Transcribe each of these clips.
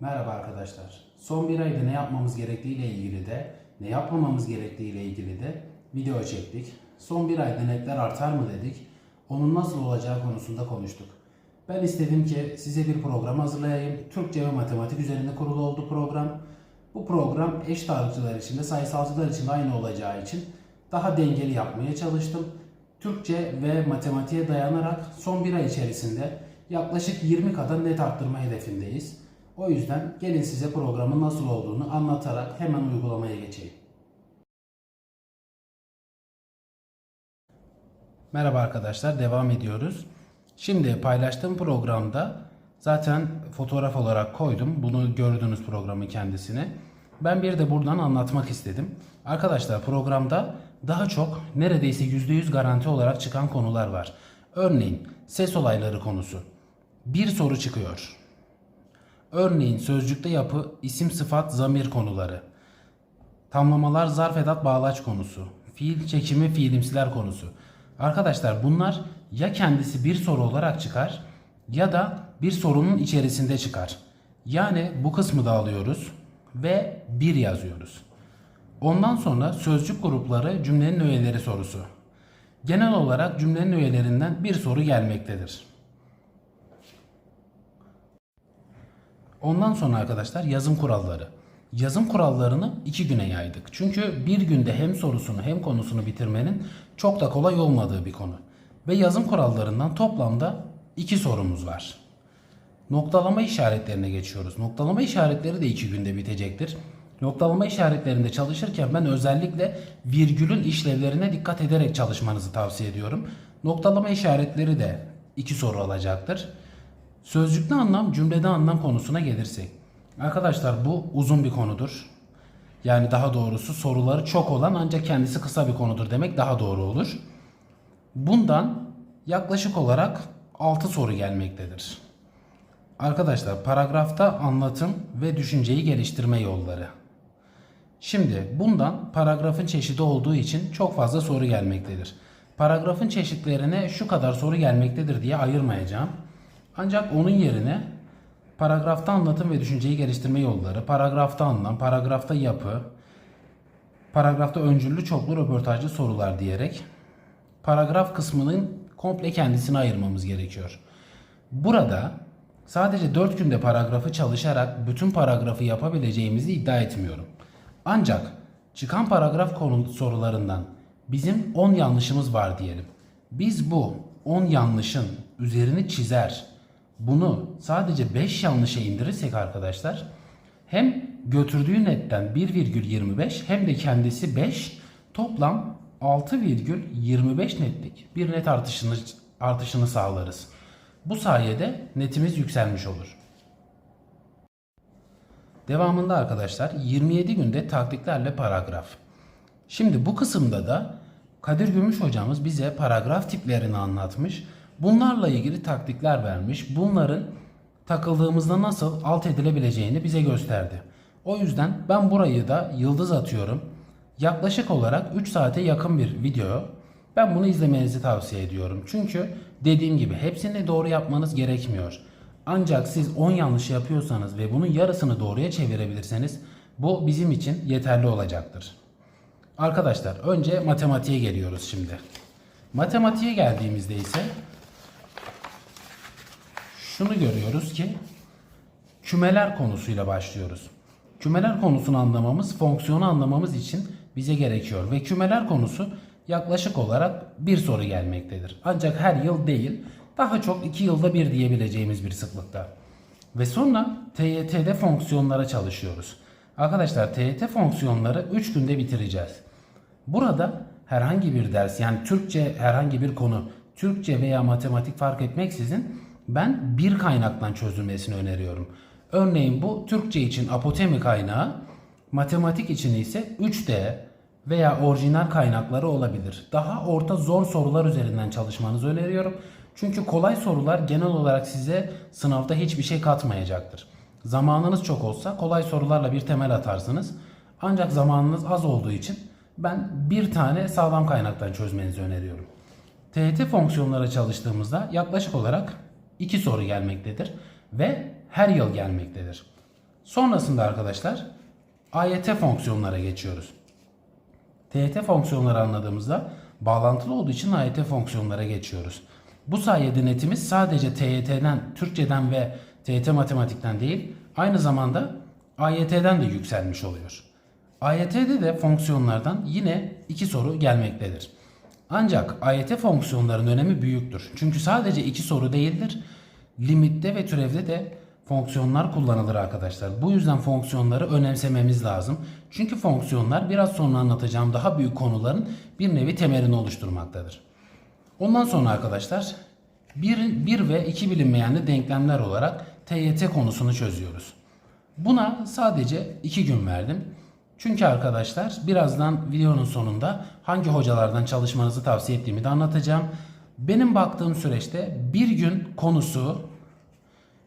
Merhaba arkadaşlar. Son bir ayda ne yapmamız gerektiği ile ilgili de ne yapmamamız gerektiği ile ilgili de video çektik. Son bir ayda netler artar mı dedik. Onun nasıl olacağı konusunda konuştuk. Ben istedim ki size bir program hazırlayayım. Türkçe ve matematik üzerinde kurulu oldu program. Bu program eşit ağırlıkçılar için de sayısalcılar için de aynı olacağı için daha dengeli yapmaya çalıştım. Türkçe ve matematiğe dayanarak son bir ay içerisinde yaklaşık 20 kadar net arttırma hedefindeyiz. O yüzden gelin size programın nasıl olduğunu anlatarak hemen uygulamaya geçeyim. Merhaba arkadaşlar, devam ediyoruz. Şimdi paylaştığım programda zaten fotoğraf olarak koydum. Bunu gördünüz programın kendisini. Ben bir de buradan anlatmak istedim. Arkadaşlar programda daha çok neredeyse %100 garanti olarak çıkan konular var. Örneğin ses olayları konusu. Bir soru çıkıyor. Örneğin sözcükte yapı, isim, sıfat, zamir konuları. Tamlamalar, zarf, edat, bağlaç konusu. Fiil çekimi, fiilimsiler konusu. Arkadaşlar bunlar ya kendisi bir soru olarak çıkar ya da bir sorunun içerisinde çıkar. Yani bu kısmı da alıyoruz ve bir yazıyoruz. Ondan sonra sözcük grupları cümlenin öğeleri sorusu. Genel olarak cümlenin öğelerinden bir soru gelmektedir. Ondan sonra arkadaşlar yazım kuralları. Yazım kurallarını iki güne yaydık. Çünkü bir günde hem sorusunu hem konusunu bitirmenin çok da kolay olmadığı bir konu. Ve yazım kurallarından toplamda iki sorumuz var. Noktalama işaretlerine geçiyoruz. Noktalama işaretleri de iki günde bitecektir. Noktalama işaretlerinde çalışırken ben özellikle virgülün işlevlerine dikkat ederek çalışmanızı tavsiye ediyorum. Noktalama işaretleri de iki soru alacaktır. Sözcükte anlam, cümlede anlam konusuna gelirsek. Arkadaşlar bu uzun bir konudur. Yani daha doğrusu soruları çok olan ancak kendisi kısa bir konudur demek daha doğru olur. Bundan yaklaşık olarak 6 soru gelmektedir. Arkadaşlar paragrafta anlatım ve düşünceyi geliştirme yolları. Şimdi bundan paragrafın çeşidi olduğu için çok fazla soru gelmektedir. Paragrafın çeşitlerine şu kadar soru gelmektedir diye ayırmayacağım. Ancak onun yerine paragrafta anlatım ve düşünceyi geliştirme yolları, paragrafta anlam, paragrafta yapı, paragrafta öncüllü çoklu röportajlı sorular diyerek paragraf kısmının komple kendisine ayırmamız gerekiyor. Burada sadece 4 günde paragrafı çalışarak bütün paragrafı yapabileceğimizi iddia etmiyorum. Ancak çıkan paragraf konu sorularından bizim 10 yanlışımız var diyelim. Biz bu 10 yanlışın üzerini çizer, bunu sadece 5 yanlışa indirirsek arkadaşlar hem götürdüğü netten 1,25 hem de kendisi 5 toplam 6,25 netlik bir net artışını artışını sağlarız. Bu sayede netimiz yükselmiş olur. Devamında arkadaşlar 27 günde taktiklerle paragraf. Şimdi bu kısımda da Kadir Gümüş hocamız bize paragraf tiplerini anlatmış. Bunlarla ilgili taktikler vermiş. Bunların takıldığımızda nasıl alt edilebileceğini bize gösterdi. O yüzden ben burayı da yıldız atıyorum. Yaklaşık olarak 3 saate yakın bir video. Ben bunu izlemenizi tavsiye ediyorum. Çünkü dediğim gibi hepsini doğru yapmanız gerekmiyor. Ancak siz 10 yanlış yapıyorsanız ve bunun yarısını doğruya çevirebilirseniz bu bizim için yeterli olacaktır. Arkadaşlar önce matematiğe geliyoruz şimdi. Matematiğe geldiğimizde ise şunu görüyoruz ki kümeler konusuyla başlıyoruz. Kümeler konusunu anlamamız, fonksiyonu anlamamız için bize gerekiyor ve kümeler konusu yaklaşık olarak bir soru gelmektedir. Ancak her yıl değil, daha çok iki yılda bir diyebileceğimiz bir sıklıkta. Ve sonra TYT'de fonksiyonlara çalışıyoruz. Arkadaşlar TYT fonksiyonları 3 günde bitireceğiz. Burada herhangi bir ders yani Türkçe herhangi bir konu, Türkçe veya matematik fark etmeksizin ben bir kaynaktan çözülmesini öneriyorum. Örneğin bu Türkçe için apotemi kaynağı, matematik için ise 3D veya orijinal kaynakları olabilir. Daha orta zor sorular üzerinden çalışmanızı öneriyorum. Çünkü kolay sorular genel olarak size sınavda hiçbir şey katmayacaktır. Zamanınız çok olsa kolay sorularla bir temel atarsınız. Ancak zamanınız az olduğu için ben bir tane sağlam kaynaktan çözmenizi öneriyorum. TET fonksiyonlara çalıştığımızda yaklaşık olarak 2 soru gelmektedir ve her yıl gelmektedir. Sonrasında arkadaşlar AYT fonksiyonlara geçiyoruz. TYT fonksiyonları anladığımızda bağlantılı olduğu için AYT fonksiyonlara geçiyoruz. Bu sayede netimiz sadece TYT'den, Türkçeden ve TYT matematikten değil, aynı zamanda AYT'den de yükselmiş oluyor. AYT'de de fonksiyonlardan yine iki soru gelmektedir. Ancak AYT fonksiyonların önemi büyüktür. Çünkü sadece iki soru değildir. Limitte ve türevde de fonksiyonlar kullanılır arkadaşlar. Bu yüzden fonksiyonları önemsememiz lazım. Çünkü fonksiyonlar biraz sonra anlatacağım daha büyük konuların bir nevi temelini oluşturmaktadır. Ondan sonra arkadaşlar 1, 1 ve 2 bilinmeyenli denklemler olarak TYT konusunu çözüyoruz. Buna sadece 2 gün verdim. Çünkü arkadaşlar birazdan videonun sonunda hangi hocalardan çalışmanızı tavsiye ettiğimi de anlatacağım. Benim baktığım süreçte bir gün konusu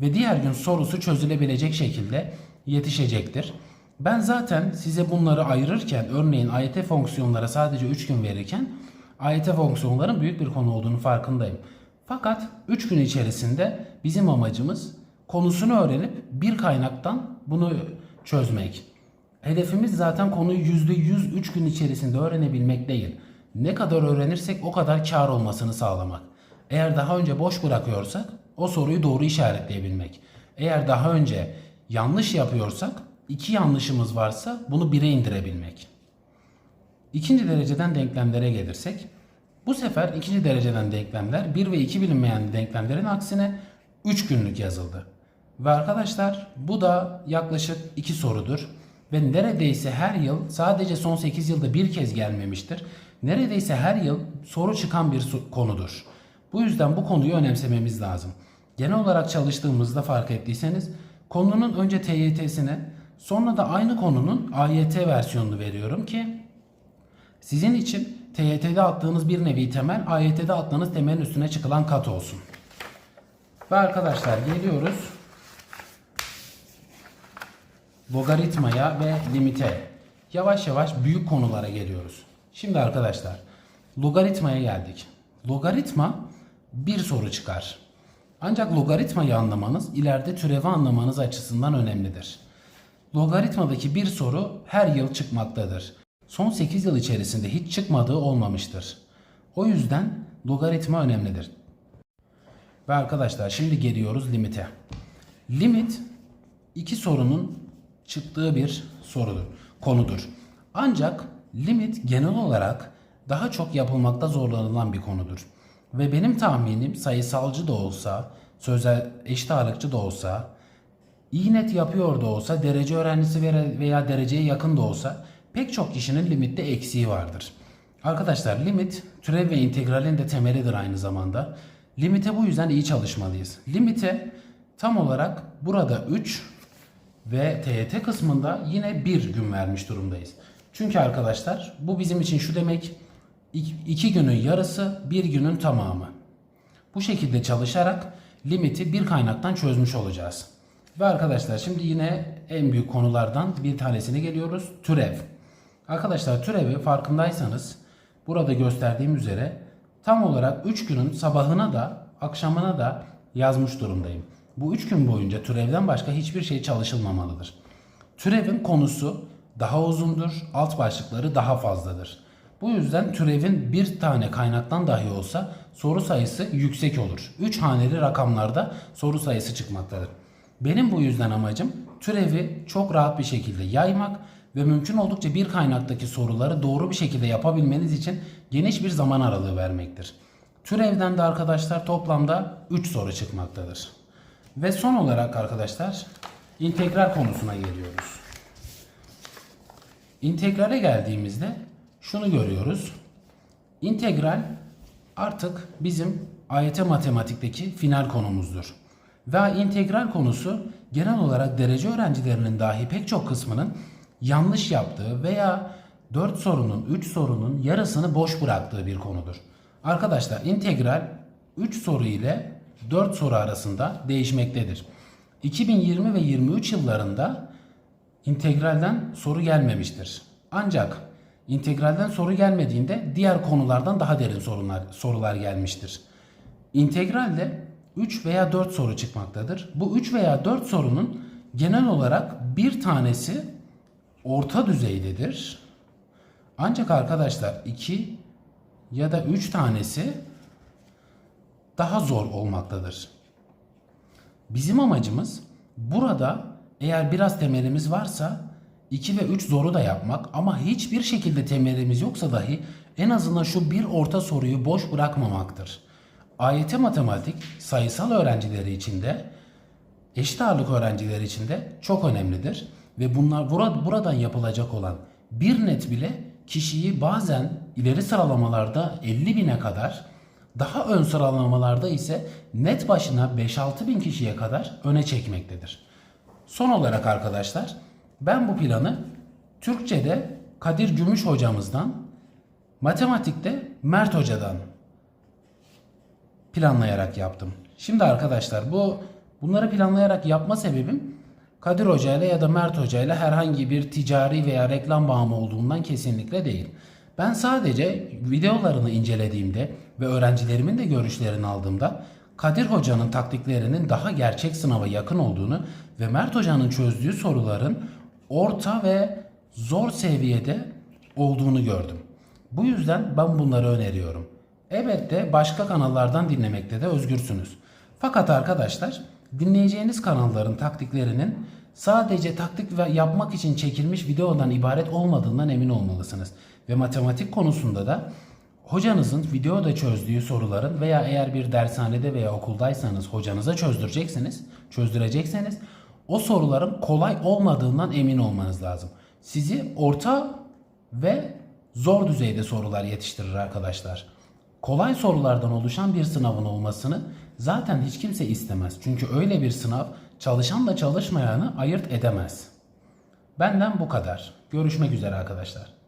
ve diğer gün sorusu çözülebilecek şekilde yetişecektir. Ben zaten size bunları ayırırken örneğin AYT fonksiyonlara sadece 3 gün verirken AYT fonksiyonların büyük bir konu olduğunu farkındayım. Fakat 3 gün içerisinde bizim amacımız konusunu öğrenip bir kaynaktan bunu çözmek. Hedefimiz zaten konuyu %100 3 gün içerisinde öğrenebilmek değil. Ne kadar öğrenirsek o kadar kar olmasını sağlamak. Eğer daha önce boş bırakıyorsak o soruyu doğru işaretleyebilmek. Eğer daha önce yanlış yapıyorsak iki yanlışımız varsa bunu bire indirebilmek. İkinci dereceden denklemlere gelirsek bu sefer ikinci dereceden denklemler 1 ve 2 bilinmeyen denklemlerin aksine 3 günlük yazıldı. Ve arkadaşlar bu da yaklaşık 2 sorudur. Ve neredeyse her yıl sadece son 8 yılda bir kez gelmemiştir. Neredeyse her yıl soru çıkan bir konudur. Bu yüzden bu konuyu önemsememiz lazım. Genel olarak çalıştığımızda fark ettiyseniz konunun önce TYT'sine sonra da aynı konunun AYT versiyonunu veriyorum ki sizin için TYT'de attığınız bir nevi temel, AYT'de attığınız temelin üstüne çıkılan kat olsun. Ve arkadaşlar geliyoruz logaritmaya ve limite. Yavaş yavaş büyük konulara geliyoruz. Şimdi arkadaşlar logaritmaya geldik. Logaritma bir soru çıkar. Ancak logaritmayı anlamanız ileride türevi anlamanız açısından önemlidir. Logaritmadaki bir soru her yıl çıkmaktadır. Son 8 yıl içerisinde hiç çıkmadığı olmamıştır. O yüzden logaritma önemlidir. Ve arkadaşlar şimdi geliyoruz limite. Limit iki sorunun çıktığı bir sorudur, konudur. Ancak limit genel olarak daha çok yapılmakta zorlanılan bir konudur. Ve benim tahminim sayısalcı da olsa, sözel eşit ağırlıkçı da olsa, iyi net yapıyor da olsa, derece öğrencisi veya dereceye yakın da olsa pek çok kişinin limitte eksiği vardır. Arkadaşlar limit türev ve integralin de temelidir aynı zamanda. Limite bu yüzden iyi çalışmalıyız. Limite tam olarak burada 3 ve TYT kısmında yine bir gün vermiş durumdayız. Çünkü arkadaşlar bu bizim için şu demek ik- iki günün yarısı bir günün tamamı. Bu şekilde çalışarak limiti bir kaynaktan çözmüş olacağız. Ve arkadaşlar şimdi yine en büyük konulardan bir tanesine geliyoruz. Türev. Arkadaşlar türevi farkındaysanız burada gösterdiğim üzere tam olarak 3 günün sabahına da akşamına da yazmış durumdayım. Bu 3 gün boyunca türevden başka hiçbir şey çalışılmamalıdır. Türevin konusu daha uzundur, alt başlıkları daha fazladır. Bu yüzden türevin bir tane kaynaktan dahi olsa soru sayısı yüksek olur. 3 haneli rakamlarda soru sayısı çıkmaktadır. Benim bu yüzden amacım türevi çok rahat bir şekilde yaymak ve mümkün oldukça bir kaynaktaki soruları doğru bir şekilde yapabilmeniz için geniş bir zaman aralığı vermektir. Türevden de arkadaşlar toplamda 3 soru çıkmaktadır. Ve son olarak arkadaşlar integral konusuna geliyoruz. İntegrale geldiğimizde şunu görüyoruz. İntegral artık bizim AYT matematikteki final konumuzdur. Ve integral konusu genel olarak derece öğrencilerinin dahi pek çok kısmının yanlış yaptığı veya 4 sorunun 3 sorunun yarısını boş bıraktığı bir konudur. Arkadaşlar integral 3 soru ile 4 soru arasında değişmektedir. 2020 ve 23 yıllarında integralden soru gelmemiştir. Ancak integralden soru gelmediğinde diğer konulardan daha derin sorunlar, sorular gelmiştir. İntegralde 3 veya 4 soru çıkmaktadır. Bu 3 veya 4 sorunun genel olarak bir tanesi orta düzeydedir. Ancak arkadaşlar iki ya da üç tanesi daha zor olmaktadır. Bizim amacımız burada eğer biraz temelimiz varsa 2 ve 3 zoru da yapmak ama hiçbir şekilde temelimiz yoksa dahi en azından şu bir orta soruyu boş bırakmamaktır. AYT matematik sayısal öğrencileri için de eşit ağırlık öğrencileri için de çok önemlidir. Ve bunlar burada, buradan yapılacak olan bir net bile kişiyi bazen ileri sıralamalarda 50 bine kadar daha ön sıralamalarda ise net başına 5-6 bin kişiye kadar öne çekmektedir. Son olarak arkadaşlar ben bu planı Türkçe'de Kadir Gümüş hocamızdan, matematikte Mert hocadan planlayarak yaptım. Şimdi arkadaşlar bu bunları planlayarak yapma sebebim Kadir Hoca ile ya da Mert Hoca ile herhangi bir ticari veya reklam bağımı olduğundan kesinlikle değil. Ben sadece videolarını incelediğimde ve öğrencilerimin de görüşlerini aldığımda Kadir Hoca'nın taktiklerinin daha gerçek sınava yakın olduğunu ve Mert Hoca'nın çözdüğü soruların orta ve zor seviyede olduğunu gördüm. Bu yüzden ben bunları öneriyorum. Elbette başka kanallardan dinlemekte de özgürsünüz. Fakat arkadaşlar dinleyeceğiniz kanalların taktiklerinin sadece taktik ve yapmak için çekilmiş videodan ibaret olmadığından emin olmalısınız. Ve matematik konusunda da hocanızın videoda çözdüğü soruların veya eğer bir dershanede veya okuldaysanız hocanıza çözdüreceksiniz, çözdürecekseniz o soruların kolay olmadığından emin olmanız lazım. Sizi orta ve zor düzeyde sorular yetiştirir arkadaşlar. Kolay sorulardan oluşan bir sınavın olmasını zaten hiç kimse istemez. Çünkü öyle bir sınav çalışanla çalışmayanı ayırt edemez. Benden bu kadar. Görüşmek üzere arkadaşlar.